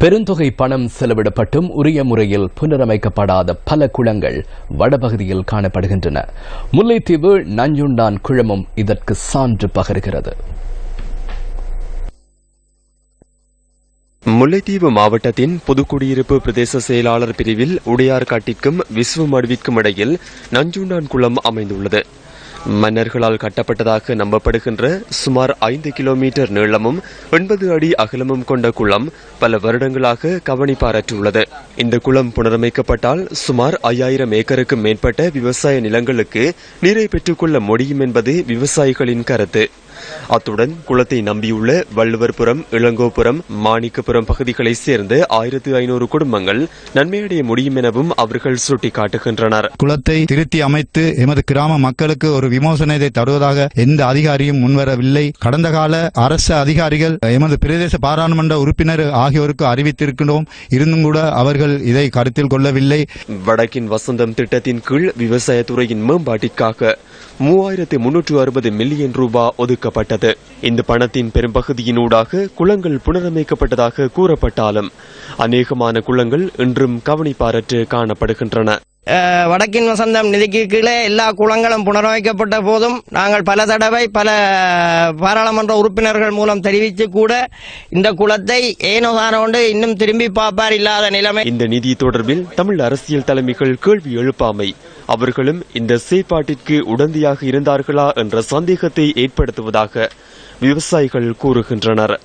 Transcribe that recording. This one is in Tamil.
பெருந்தொகை பணம் செலவிடப்பட்டும் உரிய முறையில் புனரமைக்கப்படாத பல குளங்கள் வடபகுதியில் காணப்படுகின்றன. முல்லைத்தீவு நஞ்சுண்டான் குளமும் இதற்கு சான்று பகர்கிறது. முல்லைத்தீவு மாவட்டத்தின் புதுக்குடியிருப்பு பிரதேச செயலாளர் பிரிவில் உடையார்காட்டிற்கும் விஸ்வமடுவிற்கும் இடையில் நஞ்சுண்டான் குளம் அமைந்துள்ளது. மன்னர்களால் கட்டப்பட்டதாக நம்பப்படுகின்ற சுமார் ஐந்து கிலோமீட்டர் நீளமும் ஒன்பது அடி அகலமும் கொண்ட குளம் பல வருடங்களாக கவனிப்பாரற்றுள்ளது இந்த குளம் புனரமைக்கப்பட்டால் சுமார் ஐயாயிரம் ஏக்கருக்கும் மேற்பட்ட விவசாய நிலங்களுக்கு நீரை பெற்றுக்கொள்ள முடியும் என்பது விவசாயிகளின் கருத்து. அத்துடன் குளத்தை நம்பியுள்ள வள்ளுவர்புரம் இளங்கோபுரம் மாணிக்கபுரம் பகுதிகளைச் சேர்ந்த ஆயிரத்து ஐநூறு குடும்பங்கள் நன்மையடைய முடியும் எனவும் அவர்கள் சுட்டிக்காட்டுகின்றனர். குளத்தை திருத்தி அமைத்து எமது கிராம மக்களுக்கு ஒரு விமோசனத்தை தருவதாக எந்த அதிகாரியும் முன்வரவில்லை. கடந்த கால அரசு அதிகாரிகள் எமது பிரதேச பாராளுமன்ற உறுப்பினர் ஆகியோருக்கு அறிவித்திருக்கிறோம் இருந்தும் கூட அவர்கள் இதை கருத்தில் கொள்ளவில்லை. வடக்கின் வசந்தம் திட்டத்தின் கீழ் விவசாயத்துறையின் மேம்பாட்டிற்காக மூவாயிரத்து முன்னூற்று அறுபது மில்லியன் ரூபாய் ஒதுக்கப்பட்டது. இந்த பணத்தின் பெரும்பகுதியினூடாக குளங்கள் புனரமைக்கப்பட்டதாக கூறப்பட்டாலும் அநேகமான குளங்கள் இன்றும் கவனிப்பாரற்று காணப்படுகின்றன. வடக்கின் வசந்தம் நிதிக்கு கீழே எல்லா குளங்களும் புனரமைக்கப்பட்ட போதும் நாங்கள் பல தடவை பல பாராளுமன்ற உறுப்பினர்கள் மூலம் தெரிவித்து கூட இந்த குளத்தை ஏனோ தானோண்டு இன்னும் திரும்பி பார்ப்பார் இல்லாத நிலைமை. இந்த நிதி தொடர்பில் தமிழ் அரசியல் தலைமைகள் கேள்வி எழுப்பாமை. அவர்களும் இந்த செயற்பாட்டிற்கு உடந்தையாக இருந்தார்களா என்ற சந்தேகத்தை ஏற்படுத்துவதாக விவசாயிகள் கூறுகின்றனர்.